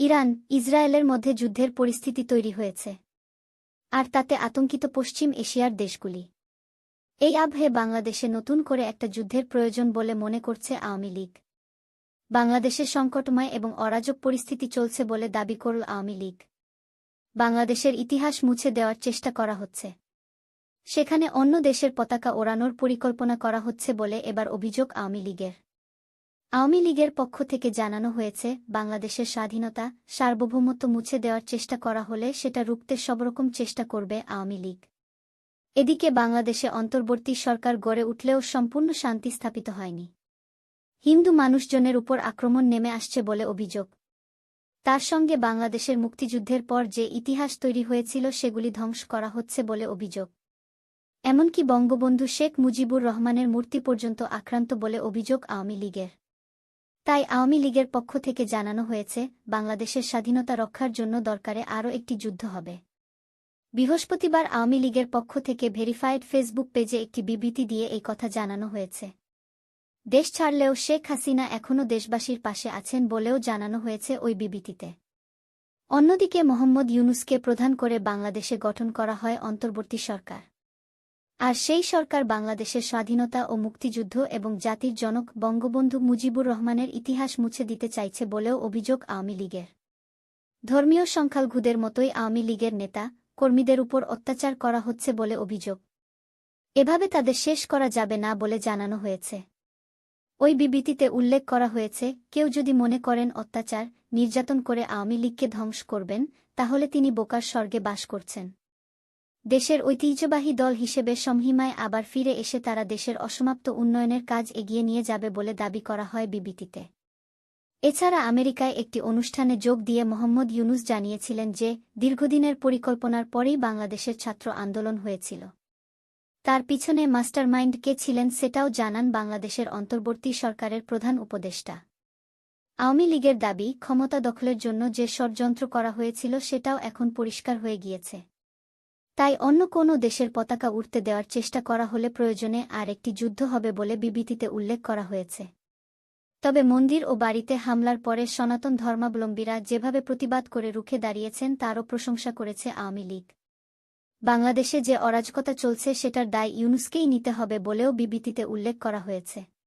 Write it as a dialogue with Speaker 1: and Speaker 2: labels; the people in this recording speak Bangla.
Speaker 1: ইরান, ইসরায়েলের মধ্যে যুদ্ধের পরিস্থিতি তৈরি হয়েছে। আর তাতে আতঙ্কিত পশ্চিম এশিয়ার দেশগুলি। এই আবহে বাংলাদেশে নতুন করে একটা যুদ্ধের প্রয়োজন বলে মনে করছে আওয়ামী লীগ। বাংলাদেশের সংকটময় এবং অরাজক পরিস্থিতি চলছে বলে দাবি করল আওয়ামী লীগ। বাংলাদেশের ইতিহাস মুছে দেওয়ার চেষ্টা করা হচ্ছে। সেখানে অন্য দেশের পতাকা ওড়ানোর পরিকল্পনা করা হচ্ছে বলে এবার অভিযোগ আওয়ামী লীগের। আওয়ামী লীগের পক্ষ থেকে জানানো হয়েছে, বাংলাদেশের স্বাধীনতা সার্বভৌমত্ব মুছে দেওয়ার চেষ্টা করা হলে সেটা রুখতে সবরকম চেষ্টা করবে আওয়ামী লীগ। এদিকে বাংলাদেশে অন্তর্বর্তী সরকার গড়ে উঠলেও সম্পূর্ণ শান্তি স্থাপিত হয়নি। হিন্দু মানুষজনের উপর আক্রমণ নেমে আসছে বলে অভিযোগ। তার সঙ্গে বাংলাদেশের মুক্তিযুদ্ধের পর যে ইতিহাস তৈরি হয়েছিল সেগুলি ধ্বংস করা হচ্ছে বলে অভিযোগ। এমনকি বঙ্গবন্ধু শেখ মুজিবুর রহমানের মূর্তি পর্যন্ত আক্রান্ত বলে অভিযোগ আওয়ামী লীগের। তাই আওয়ামী লীগের পক্ষ থেকে জানানো হয়েছে, বাংলাদেশের স্বাধীনতা রক্ষার জন্য দরকারে আরও একটি যুদ্ধ হবে। বৃহস্পতিবার আওয়ামী লীগের পক্ষ থেকে ভেরিফাইড ফেসবুক পেজে একটি বিবৃতি দিয়ে এই কথা জানানো হয়েছে। দেশ ছাড়লেও শেখ হাসিনা এখনও দেশবাসীর পাশে আছেন বলেও জানানো হয়েছে ওই বিবৃতিতে। অন্যদিকে মোহাম্মদ ইউনুসকে প্রধান করে বাংলাদেশে গঠন করা হয় অন্তর্বর্তী সরকার। আর সেই সরকার বাংলাদেশের স্বাধীনতা ও মুক্তিযুদ্ধ এবং জাতির জনক বঙ্গবন্ধু মুজিবুর রহমানের ইতিহাস মুছে দিতে চাইছে বলেও অভিযোগ আওয়ামী লীগের। ধর্মীয় সংখ্যালঘুদের মতোই আওয়ামী লীগের নেতা, কর্মীদের উপর অত্যাচার করা হচ্ছে বলে অভিযোগ। এভাবে তাদের শেষ করা যাবে না বলে জানানো হয়েছে। ওই বিবৃতিতে উল্লেখ করা হয়েছে, কেউ যদি মনে করেন অত্যাচার, নির্যাতন করে আওয়ামী লীগকে ধ্বংস করবেন, তাহলে তিনি বোকার স্বর্গে বাস করছেন। দেশের ঐতিহ্যবাহী দল হিসেবে সমহিমায় আবার ফিরে এসে তারা দেশের অসমাপ্ত উন্নয়নের কাজ এগিয়ে নিয়ে যাবে বলে দাবি করা হয় বিবৃতিতে এছাড়া আমেরিকায় একটি অনুষ্ঠানে যোগ দিয়ে মোহাম্মদ ইউনুস জানিয়েছিলেন যে, দীর্ঘদিনের পরিকল্পনার পরেই বাংলাদেশের ছাত্র আন্দোলন হয়েছিল। তার পিছনে মাস্টারমাইন্ড কে ছিলেন সেটাও জানান বাংলাদেশের অন্তর্বর্তী সরকারের প্রধান উপদেষ্টা। আওয়ামী লীগের দাবি, ক্ষমতা দখলের জন্য যে ষড়যন্ত্র করা হয়েছিল সেটাও এখন পরিষ্কার হয়ে গিয়েছে। তাই অন্য কোনো দেশের পতাকা উঠতে দেওয়ার চেষ্টা করা হলে প্রয়োজনে আর একটি যুদ্ধ হবে বলে বিবৃতিতে উল্লেখ করা হয়েছে। তবে মন্দির ও বাড়িতে হামলার পরে সনাতন ধর্মাবলম্বীরা যেভাবে প্রতিবাদ করে রুখে দাঁড়িয়েছেন তারও প্রশংসা করেছে আওয়ামী লীগ। বাংলাদেশে যে অরাজকতা চলছে সেটার দায় ইউনুসকেই নিতে হবে বলেও বিবৃতিতে উল্লেখ করা হয়েছে।